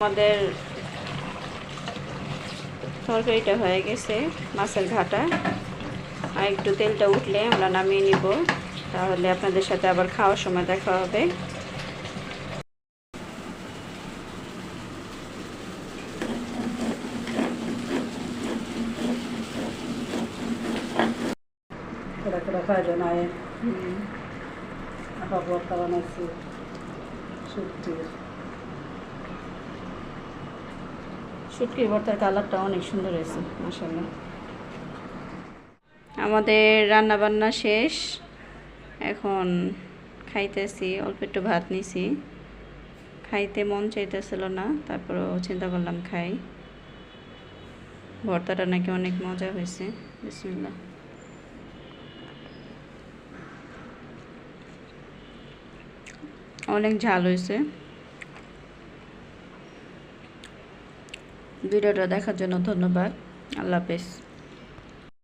আমাদের তরকারিটা হয়ে গেছে মাছের ঘাটা। আর একটু তেলটা উঠলে আমরা নামিয়ে নিব। তাহলে আপনাদের সাথে আবার খাওয়ার সময় দেখা হবে। ভর্তা শুটকির ভর্তার কালারটা অনেক সুন্দর হয়েছে মাসাল্লাহ আমাদের রান্না বান্না শেষ। এখন খাইতেছি, অল্প একটু ভাত নিছি। খাইতে মন চাইতেছিল না, তারপরেও চিন্তা করলাম খাই। ভর্তাটা নাকি অনেক মজা হয়েছে, বিসমিল্লাহ। অনেক ঝাল হয়েছে। ভিডিওটা দেখার জন্য ধন্যবাদ। আল্লাহ হাফেজ।